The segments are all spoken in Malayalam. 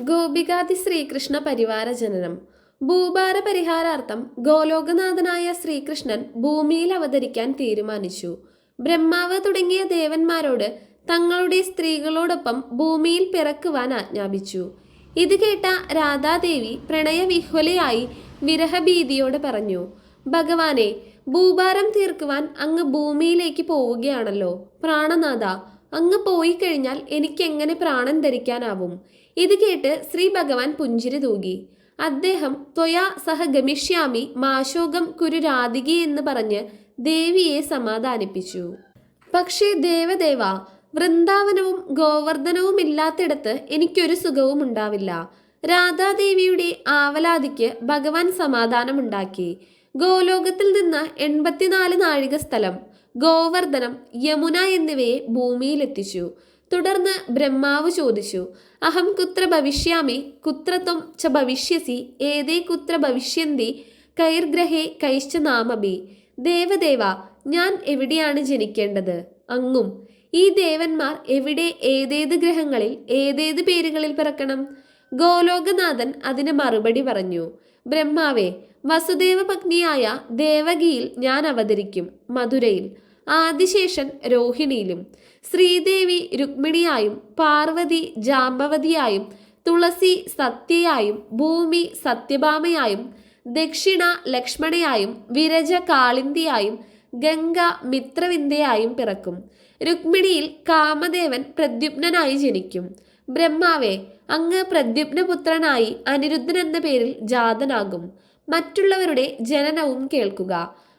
ഗോപികാതി ശ്രീകൃഷ്ണ പരിവാര ജനനം. ഭൂഭാര പരിഹാരാർത്ഥം ഗോലോകനാഥനായ ശ്രീകൃഷ്ണൻ ഭൂമിയിൽ അവതരിക്കാൻ തീരുമാനിച്ചു. ബ്രഹ്മാവ് തുടങ്ങിയ ദേവന്മാരോട് തങ്ങളുടെ സ്ത്രീകളോടൊപ്പം ഭൂമിയിൽ പിറക്കുവാൻ ആജ്ഞാപിച്ചു. ഇത് കേട്ട രാധാദേവി പ്രണയവിഹ്വലയായി വിരഹഭീതിയോടെ പറഞ്ഞു ഭഗവാനെ ഭൂഭാരം തീർക്കുവാൻ അങ്ങ് ഭൂമിയിലേക്ക് പോവുകയാണല്ലോ. പ്രാണനാഥ അങ്ങ് പോയി കഴിഞ്ഞാൽ എനിക്കെങ്ങനെ പ്രാണൻ ധരിക്കാനാവും? ഇത് കേട്ട് ശ്രീ ഭഗവാൻ പുഞ്ചിരി തൂകി. അദ്ദേഹം ത്വയാ സഹ ഗമിഷ്യാമി മാശോകം കുരു രാധികി എന്ന് പറഞ്ഞ് ദേവിയെ സമാധാനിപ്പിച്ചു. പക്ഷേ ദേവദേവ വൃന്ദാവനവും ഗോവർദ്ധനവും ഇല്ലാത്തിടത്ത് എനിക്കൊരു സുഖവും ഉണ്ടാവില്ല. രാധാദേവിയുടെ ആവലാതിക്ക് ഭഗവാൻ സമാധാനമുണ്ടാക്കി. ഗോലോകത്തിൽ നിന്ന് എൺപത്തിനാല് നാഴിക സ്ഥലം ഗോവർദ്ധനം യമുന എന്നിവയെ ഭൂമിയിലെത്തിച്ചു. തുടർന്ന് ബ്രഹ്മാവ് ചോദിച്ചു അഹം കുത്ര ഭവിഷ്യാമി? കുത്രത്വം ച ഭവിഷ്യസി? ഏതേ കുത്ര ഭവിഷ്യന്തി? കൈർഗ്രഹേ കൈശ്ച നാമബി ദേവദേവ ഞാൻ എവിടെയാണ് ജനിക്കേണ്ടത് അങ്ങും ഈ ദേവന്മാർ എവിടെ ഏതേത് ഗ്രഹങ്ങളിൽ ഏതേത് പേരുകളിൽ പിറക്കണം ഗോലോകനാഥൻ അതിന് മറുപടി പറഞ്ഞു ബ്രഹ്മാവേ വസുദേവ പത്നിയായ ദേവകിയിൽ ഞാൻ അവതരിക്കും മധുരയിൽ. ആദിശേഷൻ രോഹിണിയിലും ശ്രീദേവി രുക്മിണിയായും പാർവതി ജാമ്പവതിയായും തുളസി സത്യയായും ഭൂമി സത്യഭാമയായും ദക്ഷിണ ലക്ഷ്മണയായും വിരജ കാളിന്തിയായും ഗംഗ മിത്രവിന്ദയായും പിറക്കും. രുക്മിണിയിൽ കാമദേവൻ പ്രദ്യുപ്നനായി ജനിക്കും. ബ്രഹ്മാവെ അങ്ങ് പ്രദ്യുപ്നപുത്രനായി അനിരുദ്ധൻ എന്ന പേരിൽ ജാതനാകും. മറ്റുള്ളവരുടെ ജനനവും കേൾക്കുക.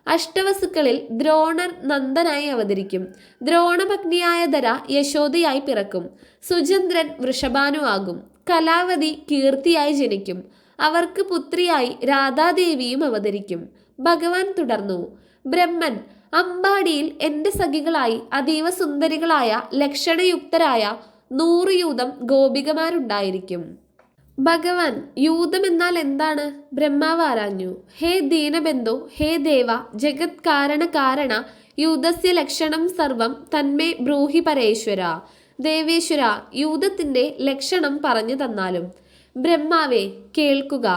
അഷ്ടവസുക്കളിൽ ദ്രോണർ നന്ദനായി അവതരിക്കും. ദ്രോണഭഗ്നിയായ ധര യശോദയായി പിറക്കും. സുചന്ദ്രൻ വൃഷഭാനു ആകും. കലാവതി കീർത്തിയായി ജനിക്കും. അവർക്ക് പുത്രിയായി രാധാദേവിയും അവതരിക്കും. ഭഗവാൻ തുടർന്നു. ബ്രഹ്മൻ അമ്പാടിയിൽ എന്റെ സഖികളായി അതീവ സുന്ദരികളായ ലക്ഷണയുക്തരായ നൂറ് യൂതം ഗോപികമാരുണ്ടായിരിക്കും. ഭഗവാൻ യൂതം എന്നാൽ എന്താണ്? ബ്രഹ്മാവ് ആരാഞ്ഞു ഹേ ദീനബന്ധു ഹേ ദേവ ജഗത് കാരണ കാരണ യൂതസ്യ ലക്ഷണം സർവം തന്മേ ബ്രൂഹി പരേശ്വര. ദേവേശ്വര യൂതത്തിന്റെ ലക്ഷണം പറഞ്ഞു തന്നാലും. ബ്രഹ്മാവേ കേൾക്കുക.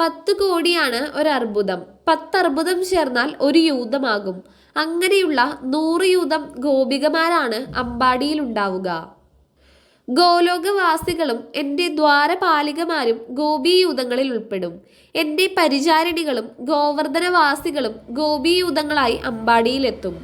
പത്ത് കോടിയാണ് ഒരർബുദം. പത്തർബുദം ചേർന്നാൽ ഒരു യൂതമാകും. അങ്ങനെയുള്ള നൂറ് യൂതം ഗോപികമാരാണ് അമ്പാടിയിൽ ഉണ്ടാവുക ഗോലോകവാസികളും എന്റെ ദ്വാരപാലികമാരും ഗോപീയൂതങ്ങളിൽ ഉൾപ്പെടും. എന്റെ പരിചാരിണികളും ഗോവർദ്ധനവാസികളും ഗോപീയൂതങ്ങളായി അമ്പാടിയിലെത്തും.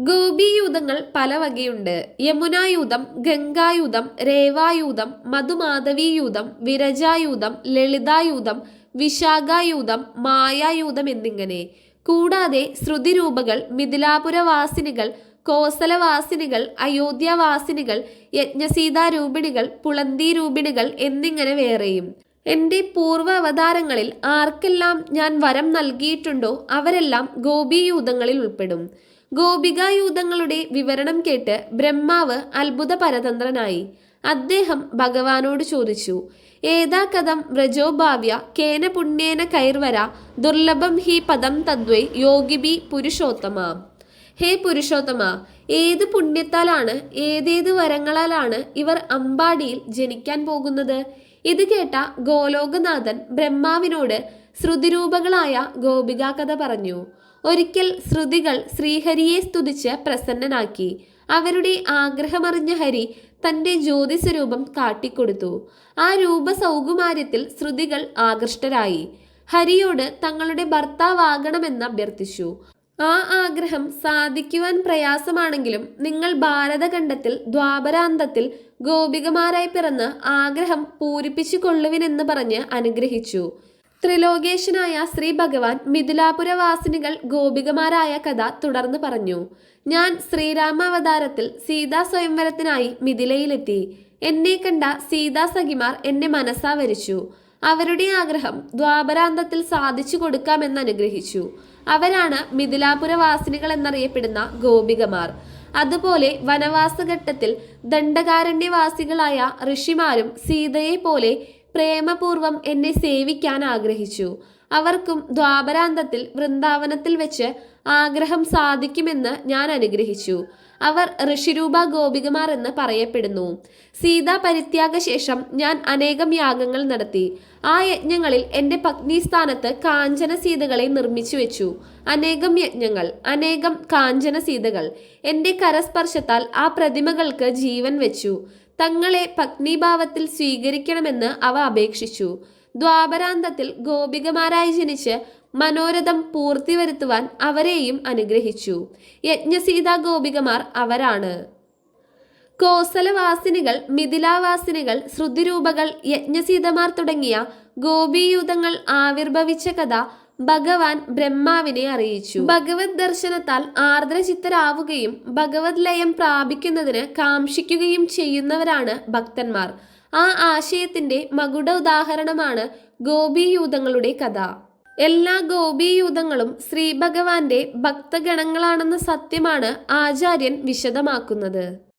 ഗോപീയൂതങ്ങൾ പല വകയുണ്ട്. യമുനായൂതം ഗംഗായൂതം രേവായൂതം മധുമാധവീയൂതം വിരജായൂതം ലളിതായൂതം വിശാഖായൂതം മായായൂതം എന്നിങ്ങനെ. കൂടാതെ ശ്രുതിരൂപകൾ മിഥിലാപുരവാസിനികൾ കോസലവാസിനികൾ അയോധ്യവാസിനികൾ യജ്ഞസീതാരൂപിണികൾ പുളന്തിരൂപിണികൾ എന്നിങ്ങനെ വേറെയും. എന്റെ പൂർവ അവതാരങ്ങളിൽ ആർക്കെല്ലാം ഞാൻ വരം നൽകിയിട്ടുണ്ടോ അവരെല്ലാം ഗോപീയൂതങ്ങളിൽ ഉൾപ്പെടും. ഗോപികായൂതങ്ങളുടെ വിവരണം കേട്ട് ബ്രഹ്മാവ് അത്ഭുത പരതന്ത്രനായി അദ്ദേഹം ഭഗവാനോട് ചോദിച്ചു ഏതാ കഥം വ്രജോഭാവ്യ? കേന പുണ്യേന കൈർവര? ദുർലഭം ഹി പദം തദ്വൈ? യോഗിബി പുരുഷോത്തമ? ഹേ പുരുഷോത്തമ ഏത് പുണ്യത്താലാണ് ഏതേത് വരങ്ങളാലാണ് ഇവർ അമ്പാടിയിൽ ജനിക്കാൻ പോകുന്നത്? ഇത് കേട്ട ഗോലോകനാഥൻ ബ്രഹ്മാവിനോട് ശ്രുതിരൂപങ്ങളായ ഗോപികാ കഥ പറഞ്ഞു. ഒരിക്കൽ ശ്രുതികൾ ശ്രീഹരിയെ സ്തുതിച്ച് പ്രസന്നനാക്കി. അവരുടെ ആഗ്രഹമറിഞ്ഞ ഹരി തന്റെ ജ്യോതിസ്വരൂപം കാട്ടിക്കൊടുത്തു. ആ രൂപ സൗകുമാര്യത്തിൽ ശ്രുതികൾ ആകൃഷ്ടരായി. ഹരിയോട് തങ്ങളുടെ ഭർത്താവാകണമെന്ന് അഭ്യർത്ഥിച്ചു. ആ ആഗ്രഹം സാധിക്കുവാൻ പ്രയാസമാണെങ്കിലും നിങ്ങൾ ഭാരതഖണ്ഡത്തിൽ ദ്വാപരാന്തത്തിൽ ഗോപികമാരായി പിറന്ന് ആഗ്രഹം പൂരിപ്പിച്ചു കൊള്ളുവിനെന്ന് പറഞ്ഞ് അനുഗ്രഹിച്ചു. ത്രിലോകേശനായ ശ്രീ ഭഗവാൻ മിഥിലാപുരവാസിനികൾ ഗോപികമാരായ കഥ തുടർന്ന് പറഞ്ഞു. ഞാൻ ശ്രീരാമാവതാരത്തിൽ സീതാ സ്വയംവരത്തിനായി മിഥിലയിലെത്തി. എന്നെ കണ്ട സീതാ സഖിമാർ എന്നെ മനസ്സാ വരിച്ചു. അവരുടെ ആഗ്രഹം ദ്വാപരാന്തത്തിൽ സാധിച്ചു കൊടുക്കാമെന്ന് അനുഗ്രഹിച്ചു. അവരാണ് മിഥിലാപുരവാസിനികൾ എന്നറിയപ്പെടുന്ന ഗോപികമാർ. അതുപോലെ വനവാസഘട്ടത്തിൽ ദണ്ഡകാരണ്യവാസികളായ ഋഷിമാരും സീതയെ പോലെ പ്രേമപൂർവം എന്നെ സേവിക്കാൻ ആഗ്രഹിച്ചു. അവർക്കും ദ്വാപരാന്തത്തിൽ വൃന്ദാവനത്തിൽ വെച്ച് ആഗ്രഹം സാധിക്കുമെന്ന് ഞാൻ അനുഗ്രഹിച്ചു. അവർ ഋഷിരൂപ ഗോപികമാർ എന്ന് പറയപ്പെടുന്നു. സീതാ പരിത്യാഗ ശേഷം ഞാൻ അനേകം യാഗങ്ങൾ നടത്തി. ആ യജ്ഞങ്ങളിൽ എന്റെ പത്നിസ്ഥാനത്ത് കാഞ്ചന സീതകളെ നിർമ്മിച്ചു വെച്ചു. അനേകം യജ്ഞങ്ങൾ അനേകം കാഞ്ചന സീതകൾ. എന്റെ കരസ്പർശത്താൽ ആ പ്രതിമകൾക്ക് ജീവൻ വെച്ചു. തങ്ങളെ പത്നീഭാവത്തിൽ സ്വീകരിക്കണമെന്ന് അവ അപേക്ഷിച്ചു. ദ്വാപരാന്തത്തിൽ ഗോപികമാരായി ജനിച്ച് മനോരഥം പൂർത്തി വരുത്തുവാൻ അവരെയും അനുഗ്രഹിച്ചു. യജ്ഞസീതാ ഗോപികമാർ അവരാണ്. കോസലവാസിനികൾ മിഥിലാവാസിനികൾ ശ്രുതിരൂപകൾ യജ്ഞസീതമാർ തുടങ്ങിയ ഗോപീയൂതങ്ങൾ ആവിർഭവിച്ച കഥ ഭഗവാൻ ബ്രഹ്മാവിനെ അറിയിച്ചു. ഭഗവത് ദർശനത്താൽ ആർദ്രചിത്തരാവുകയും ഭഗവത് ലയം പ്രാപിക്കുന്നതിന് കാംക്ഷിക്കുകയും ചെയ്യുന്നവരാണ് ഭക്തന്മാർ. ആ ആശയത്തിന്റെ മകുട ഉദാഹരണമാണ് ഗോപീയൂതങ്ങളുടെ കഥ. എല്ലാ ഗോപീയൂതങ്ങളും ശ്രീ ഭഗവാന്റെ ഭക്തഗണങ്ങളാണെന്ന സത്യമാണ് ആചാര്യൻ വിശദമാക്കുന്നത്.